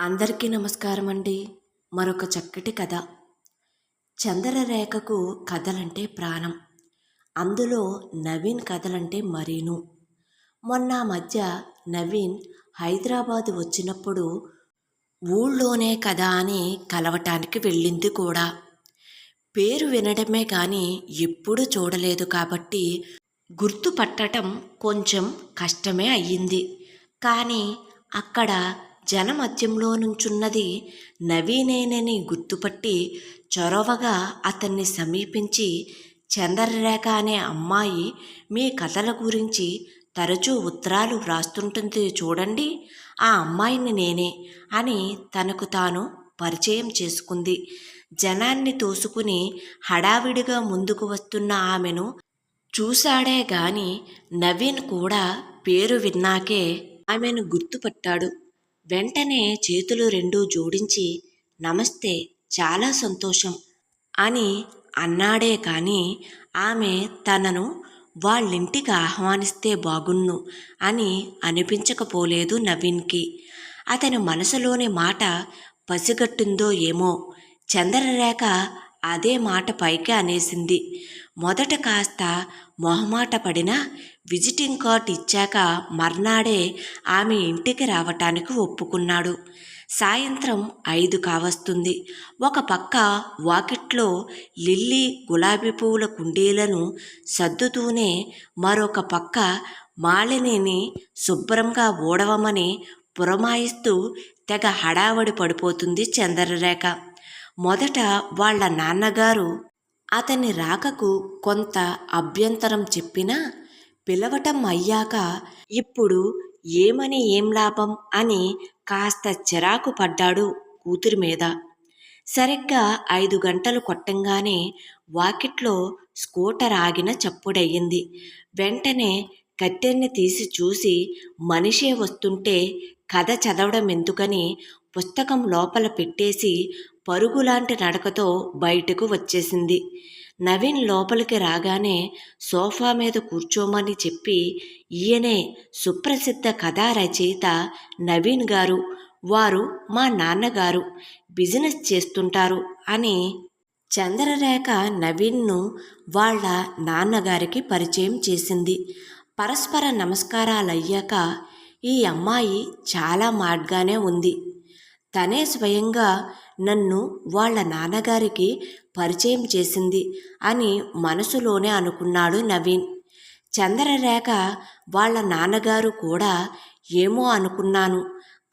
అందరికీ నమస్కారం అండి మరొక చక్కటి కథ. చంద్రరేఖకు కథలంటే ప్రాణం. అందులో నవీన్ కథలంటే మరీను. మొన్న మధ్య నవీన్ హైదరాబాద్ వచ్చినప్పుడు ఊళ్ళోనే కదా అని కలవటానికి వెళ్ళింది కూడా. పేరు వినడమే కానీ ఎప్పుడూ చూడలేదు కాబట్టి గుర్తుపట్టడం కొంచెం కష్టమే అయ్యింది. కానీ అక్కడ జనమధ్యంలో నుంచున్నది నవీనేనని గుర్తుపట్టి చొరవగా అతన్ని సమీపించి చంద్రరేఖ అనే అమ్మాయి మీ కథల గురించి తరచూ ఉత్తరాలు వ్రాస్తుంటుంది చూడండి. ఆ అమ్మాయిని నేనే అని తనకు తాను పరిచయం చేసుకుంది. జనాన్ని తోసుకుని హడావిడిగా ముందుకు వస్తున్న ఆమెను చూశాడే గాని నవీన్ కూడా పేరు విన్నాకే ఆమెను గుర్తుపట్టాడు. వెంటనే చేతులు రెండూ జోడించి నమస్తే చాలా సంతోషం అని అన్నాడే కానీ ఆమె తనను వాళ్ళింటికి ఆహ్వానిస్తే బాగున్ను అని అనిపించకపోలేదు నవీన్కి. అతని మనసులోని మాట పసిగట్టిందో ఏమో చంద్రరేఖ అదే మాట పైకి అనేసింది. మొదట కాస్త మొహమాట పడినా విజిటింగ్ కార్డ్ ఇచ్చాక మర్నాడే ఆమె ఇంటికి రావటానికి ఒప్పుకున్నాడు. సాయంత్రం ఐదు కావస్తుంది. ఒక పక్క వాకిట్లో లిల్లీ గులాబీ పువ్వుల కుండీలను సర్దుతూనే మరొక పక్క మాలినిని శుభ్రంగా ఊడవమని పురమాయిస్తూ తెగ హడావడి పడిపోతుంది చంద్రరేఖ. మొదట వాళ్ళ నాన్నగారు అతని రాకకు కొంత అభ్యంతరం చెప్పినా పిలవటం అయ్యాక ఇప్పుడు ఏమని ఏం లాభం అని కాస్త చిరాకు పడ్డాడు కూతురి మీద. సరిగ్గా ఐదు గంటలు కొట్టంగానే వాకిట్లో స్కూటర్ ఆగిన చప్పుడయ్యింది వెంటనే కట్టెన్ని తీసి చూసి మనిషే వస్తుంటే కథ చదవడం ఎందుకని పుస్తకం లోపల పెట్టేసి పరుగులాంటి నడకతో బయటకు వచ్చేసింది. నవీన్ లోపలికి రాగానే సోఫా మీద కూర్చోమని చెప్పి ఈయనే సుప్రసిద్ధ కథా రచయిత నవీన్ గారు వారు మా నాన్నగారు బిజినెస్ చేస్తుంటారు అని చంద్రరేఖ నవీన్ను వాళ్ళ నాన్నగారికి పరిచయం చేసింది. పరస్పర నమస్కారాలయ్యాక ఈ అమ్మాయి చాలా మాడ్గానే ఉంది. తనే స్వయంగా నన్ను వాళ్ళ నాన్నగారికి పరిచయం చేసింది అని మనసులోనే అనుకున్నాడు నవీన్. చంద్రరేఖ వాళ్ళ నాన్నగారు కూడా ఏమో అనుకున్నాను.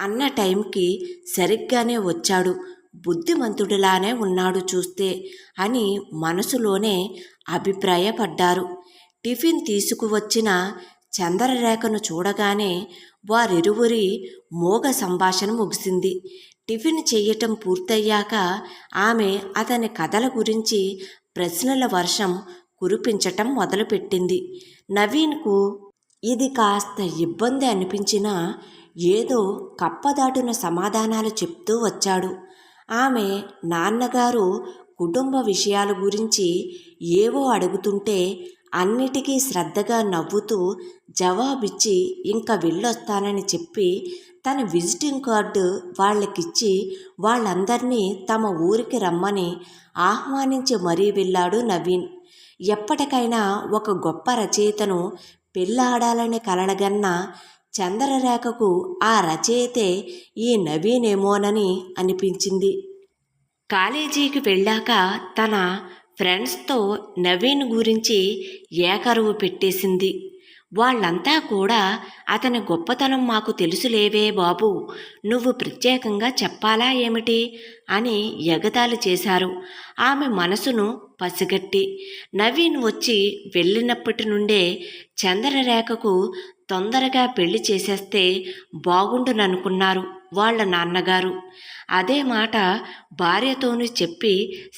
అన్న టైంకి సరిగ్గానే వచ్చాడు. బుద్ధిమంతుడిలానే ఉన్నాడు చూస్తే అని మనసులోనే అభిప్రాయపడ్డారు. టిఫిన్ తీసుకువచ్చిన చంద్రరేఖను చూడగానే వారిరువురి మోగ సంభాషణ ముగిసింది. టిఫిన్ చేయటం పూర్తయ్యాక ఆమె అతని కథల గురించి ప్రశ్నల వర్షం కురిపించటం మొదలుపెట్టింది. నవీన్కు ఇది కాస్త ఇబ్బంది అనిపించినా ఏదో కప్పదాటున సమాధానాలు చెప్తూ వచ్చాడు. ఆమె నాన్నగారు కుటుంబ విషయాల గురించి ఏవో అడుగుతుంటే అన్నిటికీ శ్రద్ధగా నవ్వుతూ జవాబిచ్చి ఇంకా వెళ్ళొస్తానని చెప్పి తన విజిటింగ్ కార్డు వాళ్ళకిచ్చి వాళ్ళందరినీ తమ ఊరికి రమ్మని ఆహ్వానించి మరీ వెళ్ళాడు నవీన్. ఎప్పటికైనా ఒక గొప్ప రచయితను పెళ్ళాడాలని కలడగన్న చంద్రరేఖకు ఆ రచయితే ఈ నవీనేమోనని అనిపించింది. కాలేజీకి వెళ్ళాక తన ఫ్రెండ్స్తో నవీన్ గురించి ఏకరువు పెట్టేసింది. వాళ్ళంతా కూడా అతని గొప్పతనం మాకు తెలుసులేవే బాబు నువ్వు ప్రత్యేకంగా చెప్పాలా ఏమిటి? అని ఎగతాళి చేశారు. ఆమె మనసును పసిగట్టి నవీన్ వచ్చి వెళ్ళినప్పటి నుండే చంద్రరేఖకు తొందరగా పెళ్ళి చేసేస్తే బాగుండుననుకున్నారు వాళ్ళ నాన్నగారు. అదే మాట భార్యతోనూ చెప్పి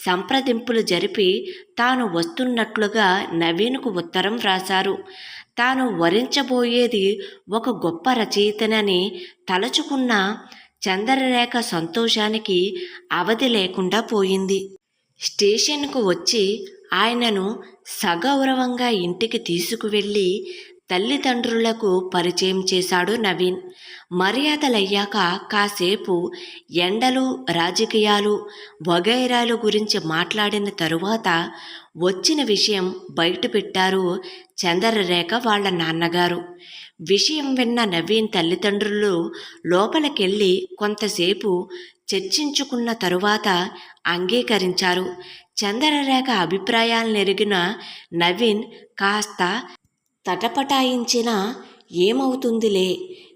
సంప్రదింపులు జరిపి తాను వస్తున్నట్లుగా నవీన్కు ఉత్తరం రాశారు తాను వరించబోయేది ఒక గొప్ప రచయితనని తలచుకున్న చంద్రరేఖ సంతోషానికి అవధి లేకుండా పోయింది. స్టేషన్కు వచ్చి ఆయనను సగౌరవంగా ఇంటికి తీసుకువెళ్ళి తల్లిదండ్రులకు పరిచయం చేశాడు నవీన్. మర్యాదలయ్యాక కాసేపు ఎండలు రాజకీయాలు వగైరాలు గురించి మాట్లాడిన తరువాత వచ్చిన విషయం బయట పెట్టారు చంద్రరేఖ వాళ్ళ నాన్నగారు. విషయం విన్న నవీన్ తల్లిదండ్రులు లోపలికెళ్ళి కొంతసేపు చర్చించుకున్న తరువాత అంగీకరించారు. చంద్రరేఖ అభిప్రాయాలను ఎరిగిన నవీన్ కాస్త తటపటాయించిన ఏమవుతుందిలే?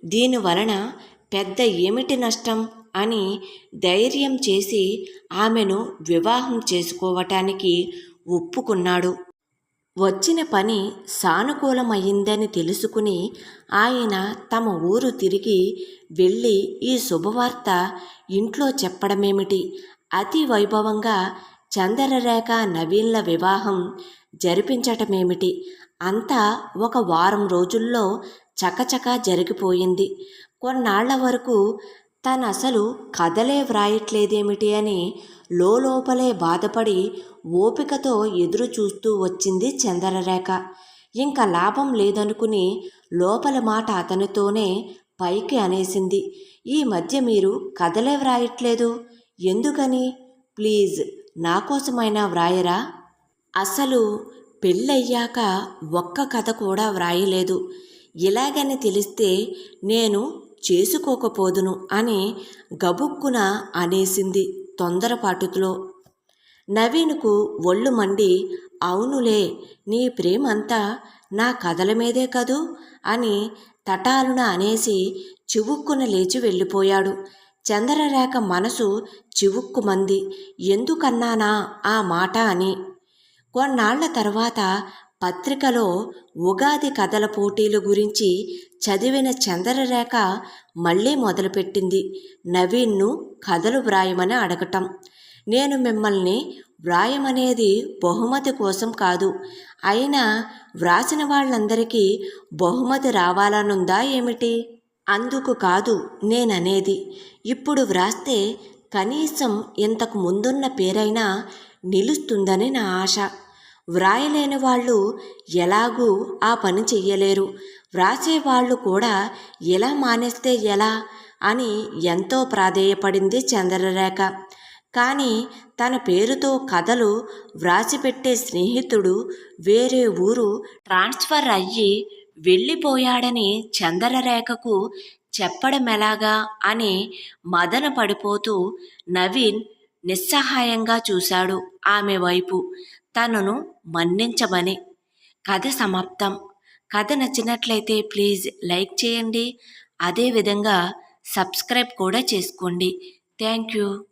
దీని వలన పెద్ద ఏమిటి నష్టం? అని ధైర్యం చేసి ఆమెను వివాహం చేసుకోవటానికి ఒప్పుకున్నాడు. వచ్చిన పని సానుకూలమయ్యిందని తెలుసుకుని ఆయన తమ ఊరు తిరిగి వెళ్ళి ఈ శుభవార్త ఇంట్లో చెప్పడమేమిటి? అతి వైభవంగా చంద్రరేఖ నవీన్ల వివాహం జరిపించటమేమిటి? అంతా ఒక వారం రోజుల్లో చకచకా జరిగిపోయింది. కొన్నాళ్ళ వరకు తను అసలు కథలే వ్రాయట్లేదేమిటి అని లోపలే బాధపడి ఓపికతో ఎదురు చూస్తూ వచ్చింది చంద్రరేఖ. ఇంకా లాభం లేదనుకుని లోపల మాట అతనితోనే పైకి అనేసింది. ఈ మధ్య మీరు కథలే వ్రాయట్లేదు? ఎందుకని? ప్లీజ్. నా కోసమైనా వ్రాయరా? అసలు పెళ్ళయ్యాక ఒక్క కథ కూడా వ్రాయలేదు. ఇలాగని తెలిస్తే నేను చేసుకోకపోదును అని గబుక్కున అనేసింది తొందరపాటులో నవీన్కు ఒళ్ళు మండి అవునులే నీ ప్రేమంతా నా కథల మీదే కదూ? అని తటాలున అనేసి చివుక్కున లేచి వెళ్ళిపోయాడు. చంద్రరేఖ మనసు చివుక్కుమంది. ఎందుకన్నానా ఆ మాట అని. కొన్నాళ్ళ తర్వాత పత్రికలో ఉగాది కథల పోటీల గురించి చదివిన చంద్రరేఖ మళ్ళీ మొదలుపెట్టింది. నవీన్ను కథలు వ్రాయమని అడగటం. నేను మిమ్మల్ని వ్రాయమనేది బహుమతి కోసం కాదు. అయినా వ్రాసిన వాళ్ళందరికీ బహుమతి రావాలనుందా ఏమిటి? అందుకు కాదు నేననేది. ఇప్పుడు వ్రాస్తే కనీసం ఇంతకు ముందున్న పేరైనా నిలుస్తుందని నా ఆశ. వ్రాయలేని వాళ్ళు ఎలాగూ ఆ పని చెయ్యలేరు. వ్రాసేవాళ్ళు కూడా ఎలా మానేస్తే ఎలా? అని ఎంతో ప్రాధేయపడింది చంద్రరేఖ. కానీ తన పేరుతో కథలు వ్రాసిపెట్టే స్నేహితుడు వేరే ఊరు ట్రాన్స్ఫర్ అయ్యి వెళ్ళిపోయాడని చంద్రరేఖకు చెప్పడమెలాగా అని మదన పడిపోతూ నవీన్ నిస్సహాయంగా చూశాడు ఆమె వైపు. తనను మన్నించమని. కథ సమాప్తం. కథ నచ్చినట్లయితే ప్లీజ్ లైక్ చేయండి. అదేవిధంగా సబ్స్క్రైబ్ కూడా చేసుకోండి. Thank you.